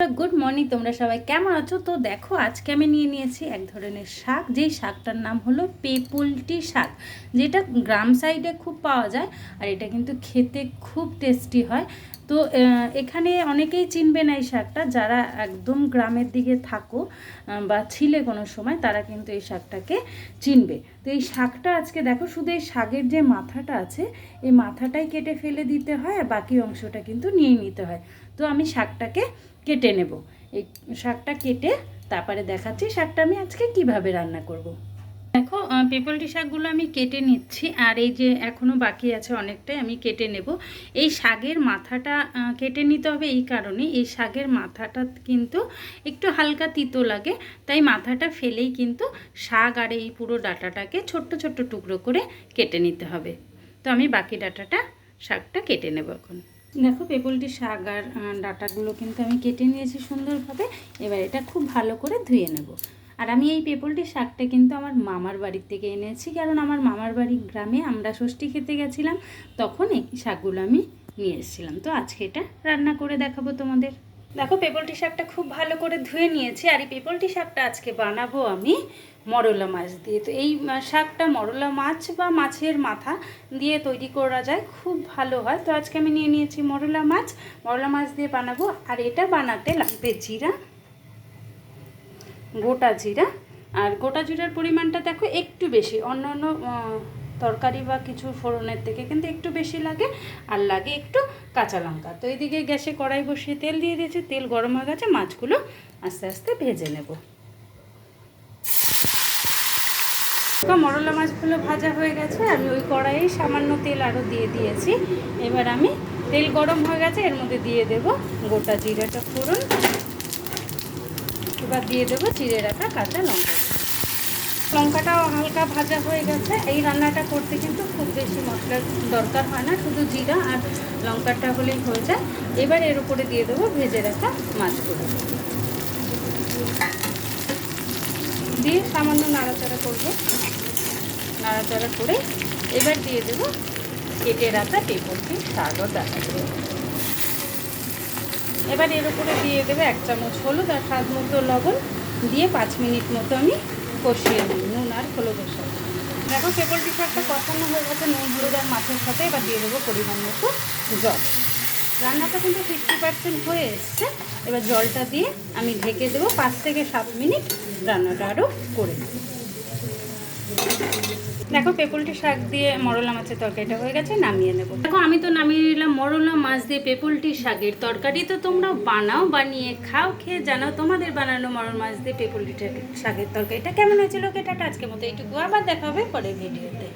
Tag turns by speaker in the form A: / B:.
A: Good morning, তোমরা সবাই কেমন আছো? তো দেখো, আজকে আমি নিয়ে নিয়েছি এক ধরনের শাক। যেই শাকটার নাম হলো পেপুলটি শাক, যেটা গ্রাম সাইডে খুব পাওয়া যায় আর এটা কিন্তু খেতে খুব টেস্টি হয়। তো এখানে অনেকেই চিনবে না এই শাকটা। যারা একদম গ্রামের দিকে থাকো বা ছিলে কোনো সময়, তারা কিন্তু এই শাকটাকে চিনবে। তো এই শাকটা আজকে দেখো, শুধু এই শাকের যে মাথাটা আছে, এই মাথাটাই কেটে ফেলে দিতে হয় আর বাকি অংশটা কিন্তু নিয়ে নিতে হয়। তো আমি শাকটাকে কেটে নেব। এই শাকটা কেটে তারপরে দেখাচ্ছি শাকটা আমি আজকে কীভাবে রান্না করব। দেখো পেপলটি শাকগুলো আমি কেটে নিচ্ছি আর এই যে এখনও বাকি আছে অনেকটাই আমি কেটে নেব। এই শাকের মাথাটা কেটে নিতে হবে এই কারণে। এই শাকের মাথাটা কিন্তু একটু হালকা তিতো লাগে, তাই মাথাটা ফেলেই কিন্তু শাক আর এই পুরো ডাটাটাকে ছোট্ট ছোট্ট টুকরো করে কেটে নিতে হবে। তো আমি বাকি ডাটাটা শাকটা কেটে নেব এখন। দেখো পেপলটি শাক আর ডাটাগুলো কিন্তু আমি কেটে নিয়েছি সুন্দরভাবে। এবার এটা খুব ভালো করে ধুয়ে নেব। আর আমি এই পেপলটি শাকটা কিন্তু আমার মামার বাড়ির থেকে এনেছি, কারণ আমার মামার বাড়ির গ্রামে আমরা ষষ্ঠী খেতে গেছিলাম, তখন এই শাকগুলো আমি নিয়ে এসেছিলাম। তো আজকে এটা রান্না করে দেখাবো তোমাদের। দেখো, পেপলটি শাকটা খুব ভালো করে ধুয়ে নিয়েছি, আর এই পেপলটি শাকটা আজকে বানাবো আমি মরলা মাছ দিয়ে। তো এই শাকটা মরলা মাছ বা মাছের মাথা দিয়ে তৈরি করা যায়, খুব ভালো হয়। তো আজকে আমি নিয়ে নিয়েছি মরলা মাছ মরলা মাছ দিয়ে বানাবো, আর এটা বানাতে লাগবে জিরা, গোটা জিরা। আর গোটা জিরার পরিমাণটা দেখো একটু বেশি অন্য অন্য তরকারি বা কিছু ফোড়নের থেকে কিন্তু একটু বেশি লাগে, আর লাগে একটু কাঁচা লঙ্কা। তো এইদিকে গ্যাসে কড়াই বসিয়ে তেল দিয়ে দিয়েছি, তেল গরম হয়ে গেছে, মাছগুলো আস্তে আস্তে ভেজে নেব। তো মরলা মাছগুলো ভাজা হয়ে গেছে, আমি ওই কড়াইয়ে সামান্য তেল আরও দিয়ে দিয়েছি। এবার আমি তেল গরম হয়ে গেছে, এর মধ্যে দিয়ে দেব গোটা জিরাটা ফোড়ন। এবার দিয়ে দেবো চিড়ে রাখা কাঁচা লঙ্কা। লঙ্কাটাও হালকা ভাজা হয়ে গেছে। এই রান্নাটা করতে কিন্তু খুব বেশি মশলার দরকার হয় না, শুধু জিরা আর লঙ্কাটা হলেই হয়ে যায়। এবার এর উপরে দিয়ে দেবো ভেজে রাখা মাছগুলো। দিয়ে সামান্য নাড়াচাড়া করব। নাড়াচাড়া করে এবার দিয়ে দেবো কেটে রাখা টেপলটি শাক দেখা এবার এর উপরে দিয়ে দেবে এক চামচ হলুদ আর স্বাদ মতো লবণ। দিয়ে পাঁচ মিনিট মতো আমি কষিয়ে নিই নুন আর হলুদের সাথে দেখো কেবলটি শাকটা কষানো হয়ে গেছে, নুন, হলুদ আর মাছের সাথে, এবার দিয়ে দেবো পরিমাণ মতো জল। রান্নাটা কিন্তু ফিফটি পার্সেন্ট হয়ে এসছে। এবার জলটা দিয়ে আমি ঢেকে দেবো পাঁচ থেকে সাত মিনিট রান্নাটা আরও করে নেব। দেখো, পেপুলটি শাক দিয়ে মরলা মাছের তরকারিটা হয়ে গেছে, নামিয়ে নেব। দেখো, আমি তো নামিয়ে নিলাম মরলা মাছ দিয়ে পেপুলটি শাকের তরকারি। তো তোমরা বানাও, বানিয়ে খাও, খেয়ে জানাও তোমাদের বানানো মরল মাছ দিয়ে পেপুলটি শাকের তরকারিটা কেমন হয়েছিল কেটাটা আজকের মতো এইটুকু। আবার দেখা হবে পরের ভিডিওতে।